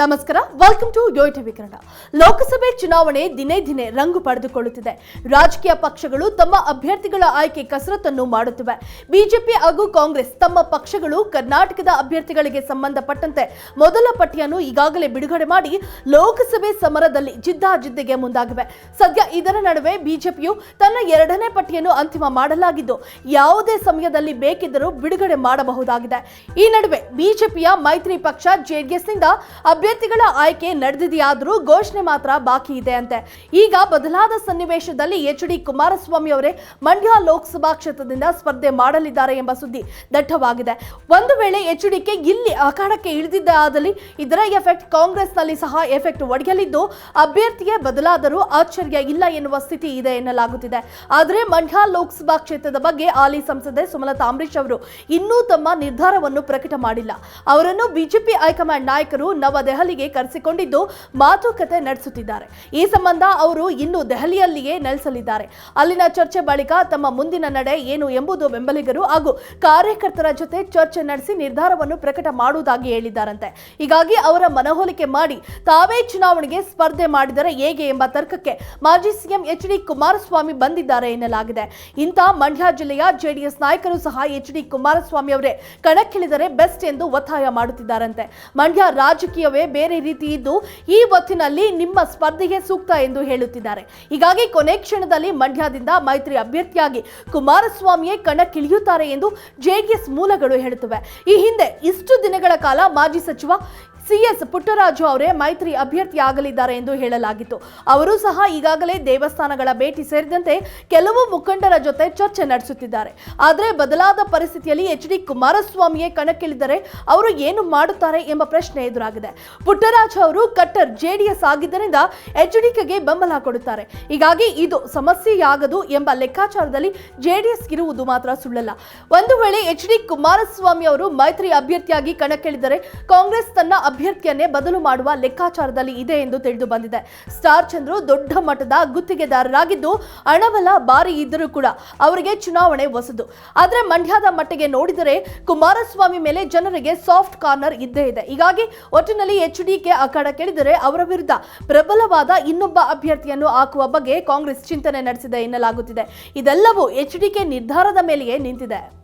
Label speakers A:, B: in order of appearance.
A: ನಮಸ್ಕಾರ welcome to Yo TV Kannada ಲೋಕಸಭೆ ಚುನಾವಣೆ ದಿನೇ ದಿನೇ ರಂಗು ಪಡೆದುಕೊಳ್ಳುತ್ತಿದೆ. ರಾಜಕೀಯ ಪಕ್ಷಗಳು ತಮ್ಮ ಅಭ್ಯರ್ಥಿಗಳ ಆಯ್ಕೆ ಕಸರತ್ತನ್ನು ಮಾಡುತ್ತಿವೆ. ಬಿಜೆಪಿ ಹಾಗೂ ಕಾಂಗ್ರೆಸ್ ತಮ್ಮ ಪಕ್ಷಗಳು ಕರ್ನಾಟಕದ ಅಭ್ಯರ್ಥಿಗಳಿಗೆ ಸಂಬಂಧಪಟ್ಟಂತೆ ಮೊದಲ ಪಟ್ಟಿಯನ್ನು ಈಗಾಗಲೇ ಬಿಡುಗಡೆ ಮಾಡಿ ಲೋಕಸಭೆ ಸಮರದಲ್ಲಿ ಜಿದ್ದಾಜಿದ್ದಿಗೆ ಮುಂದಾಗಿವೆ. ಸದ್ಯ ಇದರ ನಡುವೆ ಬಿಜೆಪಿಯು ತನ್ನ ಎರಡನೇ ಪಟ್ಟಿಯನ್ನು ಅಂತಿಮ ಮಾಡಲಾಗಿದ್ದು, ಯಾವುದೇ ಸಮಯದಲ್ಲಿ ಬೇಕಿದ್ದರೂ ಬಿಡುಗಡೆ ಮಾಡಬಹುದಾಗಿದೆ. ಈ ನಡುವೆ ಬಿಜೆಪಿಯ ಮೈತ್ರಿ ಪಕ್ಷ ಜೆಡಿಎಸ್ನಿಂದ ಅಭ್ಯರ್ಥಿಗಳ ಆಯ್ಕೆ ನಡೆದಿದೆಯಾದರೂ ಘೋಷಣೆ ಮಾತ್ರ ಬಾಕಿ ಇದೆ ಅಂತೆ. ಈಗ ಬದಲಾದ ಸನ್ನಿವೇಶದಲ್ಲಿ ಎಚ್ ಡಿ ಕುಮಾರಸ್ವಾಮಿ ಅವರೇ ಮಂಡ್ಯ ಲೋಕಸಭಾ ಕ್ಷೇತ್ರದಿಂದ ಸ್ಪರ್ಧೆ ಮಾಡಲಿದ್ದಾರೆ ಎಂಬ ಸುದ್ದಿ ದಟ್ಟವಾಗಿದೆ. ಒಂದು ವೇಳೆ ಎಚ್ ಡಿಕೆ ಇಲ್ಲಿ ಅಖಾಡಕ್ಕೆ ಇಳಿದಿದ್ದಾದಲ್ಲಿ ಇದರ ಎಫೆಕ್ಟ್ ಕಾಂಗ್ರೆಸ್ನಲ್ಲಿ ಸಹ ಎಫೆಕ್ಟ್ ಒಡೆಯಲಿದ್ದು ಅಭ್ಯರ್ಥಿಯೇ ಬದಲಾದರೂ ಆಶ್ಚರ್ಯ ಇಲ್ಲ ಎನ್ನುವ ಸ್ಥಿತಿ ಇದೆ ಎನ್ನಲಾಗುತ್ತಿದೆ. ಆದರೆ ಮಂಡ್ಯ ಲೋಕಸಭಾ ಕ್ಷೇತ್ರದ ಬಗ್ಗೆ ಹಾಲಿ ಸಂಸದೆ ಸುಮಲತಾ ಅಂಬರೀಶ್ ಅವರು ಇನ್ನೂ ತಮ್ಮ ನಿರ್ಧಾರವನ್ನು ಪ್ರಕಟ ಮಾಡಿಲ್ಲ. ಅವರನ್ನು ಬಿಜೆಪಿ ಹೈಕಮಾಂಡ್ ನಾಯಕರು ನವದೆಹಲಿಗೆ ಕರೆಸಿಕೊಂಡಿದ್ದು ಮಾತುಕತೆ ನಡೆಸುತ್ತಿದ್ದಾರೆ. ಈ ಸಂಬಂಧ ಅವರು ಇನ್ನು ದೆಹಲಿಯಲ್ಲಿಯೇ ನೆಲೆಸಲಿದ್ದಾರೆ. ಅಲ್ಲಿನ ಚರ್ಚೆ ಬಳಿಕ ತಮ್ಮ ಮುಂದಿನ ನಡೆ ಏನು ಎಂಬುದು ಬೆಂಬಲಿಗರು ಹಾಗೂ ಕಾರ್ಯಕರ್ತರ ಜೊತೆ ಚರ್ಚೆ ನಡೆಸಿ ನಿರ್ಧಾರವನ್ನು ಪ್ರಕಟ ಮಾಡುವುದಾಗಿ ಹೇಳಿದ್ದಾರಂತೆ. ಹೀಗಾಗಿ ಅವರ ಮನವೊಲಿಕೆ ಮಾಡಿ ತಾವೇ ಚುನಾವಣೆಗೆ ಸ್ಪರ್ಧೆ ಮಾಡಿದರೆ ಹೇಗೆ ಎಂಬ ತರ್ಕಕ್ಕೆ ಮಾಜಿ ಸಿಎಂ ಎಚ್ ಡಿ ಕುಮಾರಸ್ವಾಮಿ ಬಂದಿದ್ದಾರೆ ಎನ್ನಲಾಗಿದೆ. ಇಂಥ ಮಂಡ್ಯ ಜಿಲ್ಲೆಯ ಜೆಡಿಎಸ್ ನಾಯಕರು ಸಹ ಎಚ್ ಡಿ ಕುಮಾರಸ್ವಾಮಿ ಅವರೇ ಕಣಕ್ಕಿಳಿದರೆ ಬೆಸ್ಟ್ ಎಂದು ಒತ್ತಾಯ ಮಾಡುತ್ತಿದ್ದಾರಂತೆ. ಮಂಡ್ಯ ರಾಜಕೀಯವೇ ಬೇರೆ ರೀತಿ ಇದ್ದು ಈ ಹೊತ್ತಿನಲ್ಲಿ ನಿಮ್ಮ ಸ್ಪರ್ಧೆಗೆ ಸೂಕ್ತ ಎಂದು ಹೇಳುತ್ತಿದ್ದಾರೆ. ಹೀಗಾಗಿ ಕೊನೆ ಕ್ಷಣದಲ್ಲಿ ಮಂಡ್ಯದಿಂದ ಮೈತ್ರಿ ಅಭ್ಯರ್ಥಿಯಾಗಿ ಕುಮಾರಸ್ವಾಮಿಯೇ ಕಣಕ್ಕಿಳಿಯುತ್ತಾರೆ ಎಂದು ಜೆಡಿಎಸ್ ಮೂಲಗಳು ಹೇಳುತ್ತವೆ. ಈ ಹಿಂದೆ ಇಷ್ಟು ದಿನಗಳ ಕಾಲ ಮಾಜಿ ಸಚಿವ ಸಿಎಸ್ ಪುಟ್ಟರಾಜು ಅವರೇ ಮೈತ್ರಿ ಅಭ್ಯರ್ಥಿಯಾಗಲಿದ್ದಾರೆ ಎಂದು ಹೇಳಲಾಗಿತ್ತು. ಅವರು ಸಹ ಈಗಾಗಲೇ ದೇವಸ್ಥಾನಗಳ ಭೇಟಿ ಸೇರಿದಂತೆ ಕೆಲವು ಮುಖಂಡರ ಜೊತೆ ಚರ್ಚೆ ನಡೆಸುತ್ತಿದ್ದಾರೆ. ಆದರೆ ಬದಲಾದ ಪರಿಸ್ಥಿತಿಯಲ್ಲಿ ಎಚ್ ಡಿ ಕುಮಾರಸ್ವಾಮಿಯೇ ಕಣಕ್ಕಿಳಿದರೆ ಅವರು ಏನು ಮಾಡುತ್ತಾರೆ ಎಂಬ ಪ್ರಶ್ನೆ ಎದುರಾಗಿದೆ. ಪುಟ್ಟರಾಜು ಅವರು ಕಟ್ಟರ್ ಜೆಡಿಎಸ್ ಆಗಿದ್ದರಿಂದ ಎಚ್ ಡಿಕೆಗೆ ಬೆಂಬಲ ಕೊಡುತ್ತಾರೆ. ಹೀಗಾಗಿ ಇದು ಸಮಸ್ಯೆಯಾಗದು ಎಂಬ ಲೆಕ್ಕಾಚಾರದಲ್ಲಿ ಜೆಡಿಎಸ್ ಇರುವುದು ಮಾತ್ರ ಸುಳ್ಳಲ್ಲ. ಒಂದು ವೇಳೆ ಎಚ್ ಡಿ ಕುಮಾರಸ್ವಾಮಿ ಅವರು ಮೈತ್ರಿ ಅಭ್ಯರ್ಥಿಯಾಗಿ ಕಣಕ್ಕಿಳಿದರೆ ಕಾಂಗ್ರೆಸ್ ತನ್ನ ಅಭ್ಯರ್ಥಿಯನ್ನೇ ಬದಲು ಮಾಡುವ ಲೆಕ್ಕಾಚಾರದಲ್ಲಿ ಇದೆ ಎಂದು ತಿಳಿದು ಬಂದಿದೆ. ಸ್ಟಾರ್ ಚಂದ್ರು ದೊಡ್ಡ ಮಟ್ಟದ ಗುತ್ತಿಗೆದಾರರಾಗಿದ್ದು ಹಣಬಲ ಬಾರಿ ಇದ್ದರೂ ಕೂಡ ಅವರಿಗೆ ಚುನಾವಣೆ ಹೊಸದು. ಆದರೆ ಮಂಡ್ಯದ ಮಟ್ಟಿಗೆ ನೋಡಿದರೆ ಕುಮಾರಸ್ವಾಮಿ ಮೇಲೆ ಜನರಿಗೆ ಸಾಫ್ಟ್ ಕಾರ್ನರ್ ಇದ್ದೇ ಇದೆ. ಹೀಗಾಗಿ ಒಟ್ಟಿನಲ್ಲಿ ಎಚ್ ಡಿಕೆ ಕೇಳಿದರೆ ಅವರ ವಿರುದ್ಧ ಪ್ರಬಲವಾದ ಇನ್ನೊಬ್ಬ ಅಭ್ಯರ್ಥಿಯನ್ನು ಹಾಕುವ ಬಗ್ಗೆ ಕಾಂಗ್ರೆಸ್ ಚಿಂತನೆ ನಡೆಸಿದೆ ಎನ್ನಲಾಗುತ್ತಿದೆ. ಇದೆಲ್ಲವೂ ಎಚ್ ಡಿಕೆ ನಿರ್ಧಾರದ ಮೇಲೆಯೇ ನಿಂತಿದೆ.